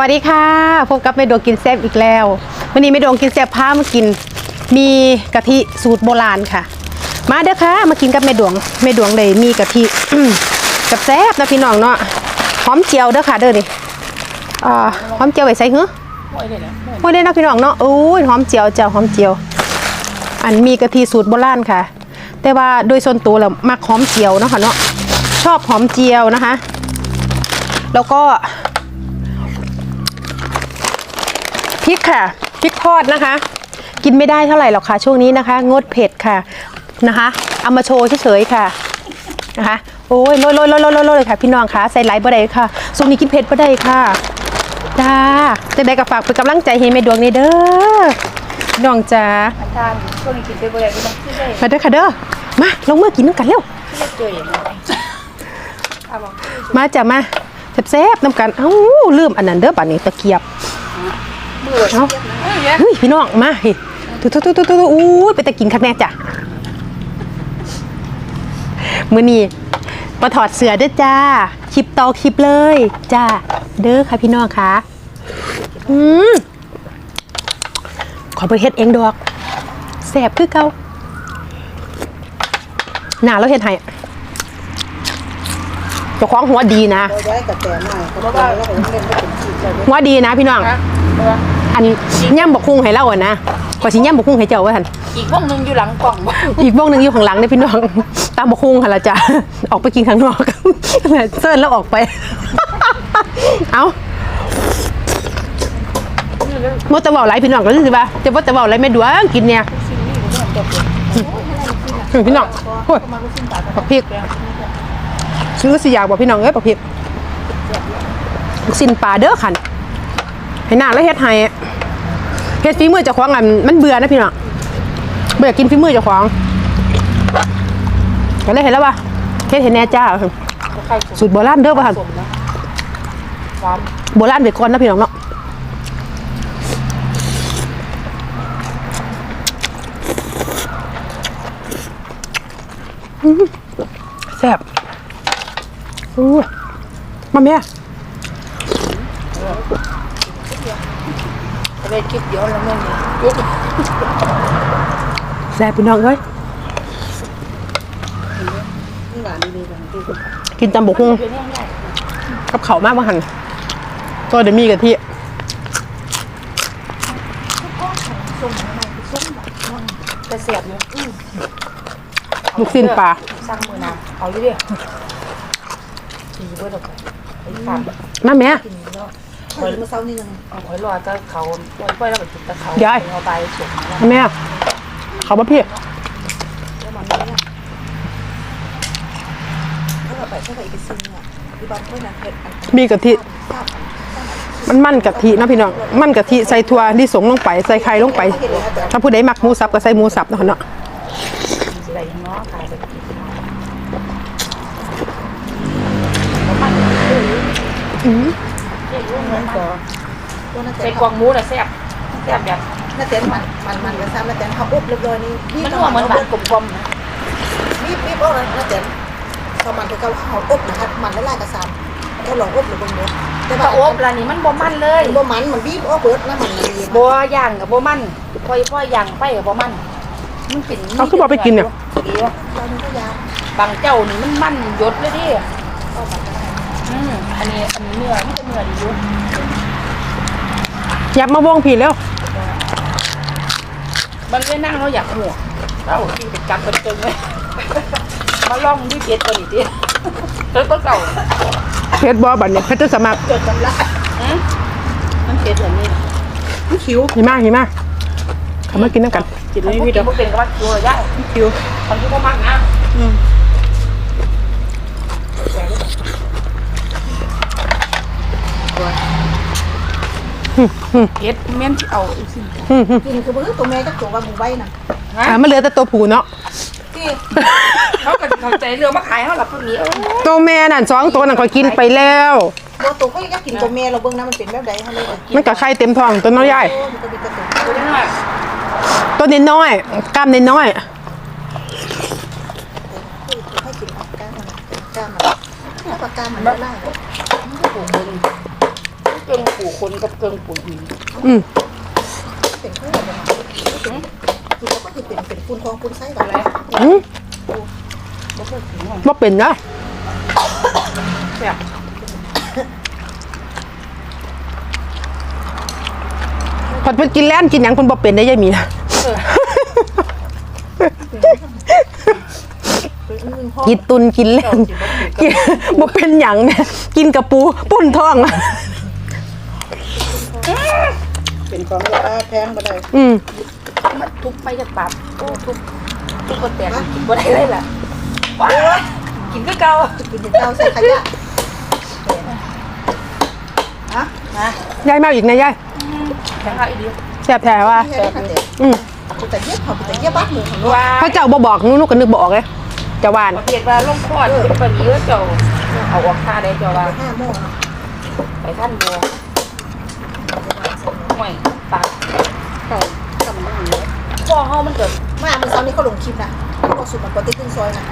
วัสดีค่ะ พบกับแม่ดวงกินแซ่บอีกแล้ว วันนี้แม่ดวงกินแซ่บพามากิน มีกะทิสูตรโบราณค่ะ มาเด้อค่ะ มากินกับแม่ดวงแม่ดวงเลยมีกะทิกับแซ่บนะพี่น้องเนาะหอมเจียวเด้อค่ะเด้อนี่หอมเจียวไว้ใส่หื้อไม่ได้นะพี่น้องเนาะโอ้ยหอมเจียวเจียวหอมเจียว อันมีกะทิสูตรโบราณค่ะ แต่ว่าโดยส่วนตัวแล้วมักหอมเจียวเนาะค่ะเนาะชอบหอมเจียวนะคะ แล้วก็ พริกค่ะพริกทอดนะคะ กินไม่ได้เท่าไหร่หรอกค่ะช่วงนี้นะคะ งดเผ็ดค่ะนะคะเอามาโชว์เฉยๆค่ะนะคะโอ้ยโรยโรยโรยโรยโรยเลยค่ะพี่น้องค่ะใส่ไหลบ่ได้ค่ะช่วงนี้กินเผ็ดบ่ได้ค่ะจ้าจะได้กับฝากเป็นกำลังใจให้แม่ดวงนี่เด้อน้องจ้าอันทานช่วงนี้กินไปบ่ได้ก็ต้องซื้อได้มาเด้อค่ะเด้อมาลงมือกินน้ำกันเร็วมาจ้ะมาแซ่บๆน้ำกันเอ้าลืมอันนั้นเด้อบัดนี้ตะเกียบ เอ้าเฮ้ยพี่น้องมาเฮ้ยตุ๊ตุ๊ตุ๊ตุ๊ตุ๊อู้ยไปตะกินคักแน่จ้ะมื้อนี้มาถอดเสื้อเด้อจ้าคลิปต่อคลิปเลยจ้าเด้อค่ะพี่น้องค่ะอืมขอไปเฮ็ดเองดอกแซ่บคือเก่าหน้าเราเฮ็ดให้เจ้าของหัวดีนะเราย้ายกับแต่หน่อยเพราะว่าเราเห็นเล่นไม่ถึงขีดเลยหัวดีนะพี่น้องนะ อันย่ำบกคุ้งให้เล่าอะนะขอชิ้นย่ำบกคุ้งให้เจ้าว่าท่านอีกวงหนึงอยู่หลังกล่องบ่อีกวงหนึ่งอยู่ข้างหลังเนี่ยพี่น้องตามบกคุ้งค่ะละจ้ะออกไปกินข้างนอกเซิร์นแล้วออกไป เอาโมตะเบาไรพี่น้องก็รู้สึกว่าจะว่าตะเบาไรไม่ดวงกินเนี่ยอืมพี่น้องโอ้ยปักพริกซื้อสิอยากบอกพี่น้องเอ้ยปักพริกลูกสินปลาเด้อขัน ให้หน้าแล้วเฮ็ดให้เฮ็ดฝีมือเจ้าของอันมันเบื่อนะพี่น้องเบื่อกินฝีมือเจ้าของก็เลยเห็นแล้วว่าเฮ็ดเห็นแน่จ้าสูตรโบราณเด้อป่ะสมนะหวานโบราณไปก่อนนะพี่น้องเนาะแซ่บอู้มาแม่ ก็เลยคิดเดี๋ยวแล้วแม่นี่ยุกแซ่บพี่น้องเอ้ยนี่หวานดีๆแบบที่กินตำบกหุ่งเป็นยังไงกับเขาวมากมาหันตัวเดยวมีกะทิแต่เสียบอยู่อื้อลูกสิ้นปลาสร้างมือน้ำเอาอยู่ดิกินเบิดออกไปไอ้ฟันมาแม่กินแล้ว คอยเมื่อเช้านี่นึงเอาไว้รอตะเขาปล่อยปล่อยแล้วก็กินตะเขายาย เอาไปสุกแล้วมาแม่เขามาพี่แล้วมันไม่เนี่ยถ้าเราไปถ้าเราอีกซึ่งอะที่บ้านเพื่อนเผ็ดมีกะทิมันมั่นกะทินะพี่น้อง มั่นกะทิใส่ถั่วลิสงลงไป ใส่ไข่ลงไป ถ้าผู้ใดมักหมูสับก็ใส่หมูสับเนาะเนาะ อะไรเนาะขายแบบกิน ใส่กวางหมูน่ะแซ่บแซ่บแบบน่าเต้นมันมันมันกระซ้ำน่าเต้นเขาอุบเรียบร้อยนี่พี่มันก็หัวเหมือนหวานกลมๆนะพี่พี่บอกเลยน่าเต้นเขามันคือเขาเขาอุบนะครับมันละลายกระซ้ำเขาหลอกอุบหรือบางเนื้อแต่ถ้าโอ๊บร้านนี้มันบ่มันเลยบ่มันมันบีบอ้อเบิร์ดนะมันดีบ่ย่างกับบ่มันพ่อยพ่อย่างไปกับบ่มันมันเป็นเขาคือบอกไปกินเนี่ยดีวะเรานี่ก็ยาวบางเจ้านี่มันมันหยดเลยดิ อืมอันนี้อันนี้เนื้อมันจะเนื้อดีอยู่ยับมาวงผีแล้วมันเลยนั่งเราอยากหัวเราที่ไปจับมันเกินเลยมาลองด้วยเจ็ดตัวนี้ดิเติมตัวเก่าเพชรบอบันเนี่ยเพชรสมัครจดจำละอืมมันเผ็ดแบบนี้มันคิ้วหิมะหิมะเขามากินน้ำกันกินมันไม่บ่มีกิดนอกบ่เป็นก็ว่าตัวย่างคิ้วคนที่บ่มักนะ เฮ็ดแม่นที่เอาอีกสิกินคือเพิ่งตัวแม่ก็ตัวว่าหมูใบน่ะฮะอ่ามันเหลือแต่ตัวผูเนาะที่เขาก็เข้าใจเรื่องมาขายเฮาล่ะพวกนี้เอ้ยตัวแม่นั่นสองตัวนั่นก็กินไปแล้ว ตัวตัวก็ยังกินตัวแม่เราเบิ่งนะมันเป็นแบบใดเขาเลยมันก็ไข่เต็มท้องตัวน้อยใหญ่โอ้มันก็มีกระตุกตัวน้อยตัวนิดน้อยๆกล้ามนิดน้อยให้กินปากกามันกล้ามันถ้าปากกามันไม่ได้ เอรื่องปูคนกับเครื่องปูอีอืมเป็นข้าวแบบนั้นคือเขาก็คือเป็นเป็นปูนทองปูนไส้แบบอะไรอืมบ่เคยกินหรอกบ่เป็นนะแซ่บผัดเพิ่นกินแล่นกินหยังเพิ่นบ่เป็นได้ยายหมีนะเออเป็นอึ้งห้องกินตุนกินแล่นกินบ่เป็นหยังเนี่ยกินกระปูปุ้นท้องอะ เป็นของราคาแพงมาได้อืมมันทุบไปจากปากโอ้ทุบทุบก็แตกกินบ่ได้เลยล่ะว้ากินก็เก่ากินเป็นเจ้าใส่ขยะฮะนะยายมาอีกนะยายแข็งเอาอีกดีแซ่บแท้ว่าแค่นี้ค่ะเด็กอืมแต่เย็บเขาแต่เย็บบ้านหมูของลูกว่าเขาเจ้าบ่บอกหนูหนูก็นึกบ่ออกเลยจะหวานประเภทว่าลงคอดเป็นปานนี้แล้วเจ้าเอาออกค่าได้เจ้าว่าห้าโมงนะไปท่านบัว ห่วยปากเขาทำมันอย่างนี้พ่อเฮามันเกิดมาเมื่อเช้านี้เขาลงคลิปนะเขาสุดมันปฏิขึ้นซอยนะ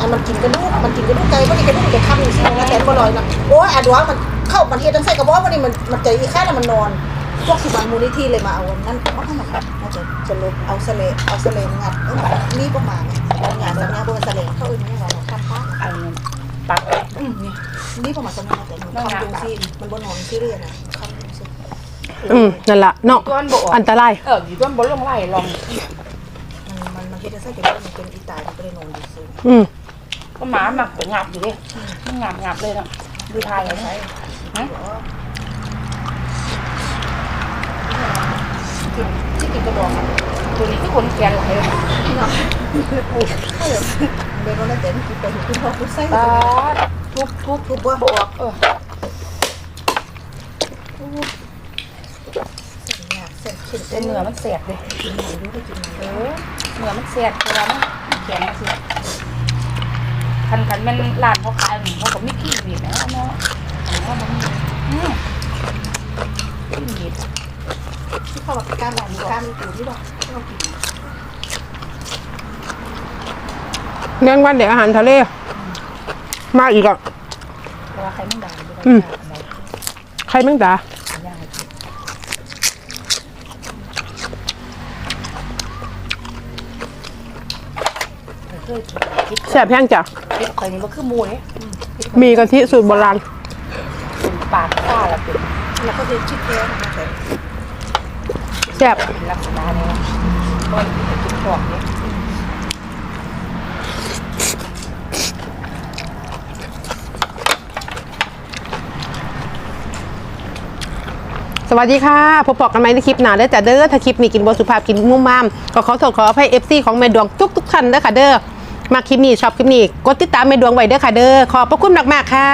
อันมันกินกระดูกมันกินกระดูกไก่วันนี้กระดูกจะทำอยู่สินะแต่ก็ลอยนะโอ้ยอัดวะมันเข้ามันเทียตั้งใส่กระบอกวันนี้มันมันใจอีค่แล้วมันนอนพวกสิบันมูลนิธิเลยมาเอาวันนั้นเพราะท่านนะครับน่าจะจะลบเอาเสลเอาเสลงัดเออนี่ประมาณนี่ยงานสัญญาบนสลเขาอื่นไม่ว่าข้ามป้าอันปักอืมนี่นี่ประมาณสัญญาแต่มันคำดงซีมันบนหองซีเรียสนะ อืมนั่นล่ะเนาะตัวมันบ่ออกอันตรายเอออยู่ต้นบ่ลงไล่ลองมันมันมันเฮ็ดได้ใส่เป็นมันเป็นอีตายมันก็เลยนอนอยู่ซื้ออืมก็หมาหมักเป็นงับอยู่ดิมันงับงับเลยเนาะดูทายอะไรฮะที่กินกระบอกอะตัวนี้ที่คนแกนไหลเลยถ้าเดี๋ยวเบนวันนั้นแต่กินไปถึงคุณพ่อคุณไส้ตาทุบทุบทุบว่าบ่ออกเออ เส้นเข็นแต่เนื้อมันแสบเลยกินหมูรู้ไปกินเออเนื้อมันแสบเวลามันแข็งมันเสียคันคันแม่นร้านเขาขายหมูเขาก็ไม่ขี้บีบนะเนาะเอามันอืมขี้บีบที่เขาแบบการหลังการมีอยู่ที่บอกที่เรากินเลี้ยงวันเด็กอาหารทะเล มาอีกอะเพราะว่าใครไม่ด่าด้วยอืมอะไรใครแม่งตา ย่างให้กิน เคยคิดแซ่บแห้งจ้ะคิดไปนี่มันคือหมูเลยมีกะทิสูตรโบราณเป็นปากข้าละเป็นแล้วก็จะคิดแค่นะคะแต่แซ่บเป็นลักษณะนี้ก็เป็นจุดขวางเนี่ยสวัสดีค่ะพบปอกกันไหมในคลิปหน้าเด้อจ้ะเด้อถ้าคลิปนี้กินบสุภาพกินมุ่มมามก็ขอโทษขออภัยเอฟซีของแม่ดวงทุกทุกๆท่านเด้อค่ะเด้อ มาคลิปนี้ชอบคลิปนี้กดติดตามแม่ดวงไว้เด้อค่ะเด้อขอบพระคุณมากๆค่ะ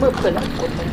มือเปิดแล้วกดเลย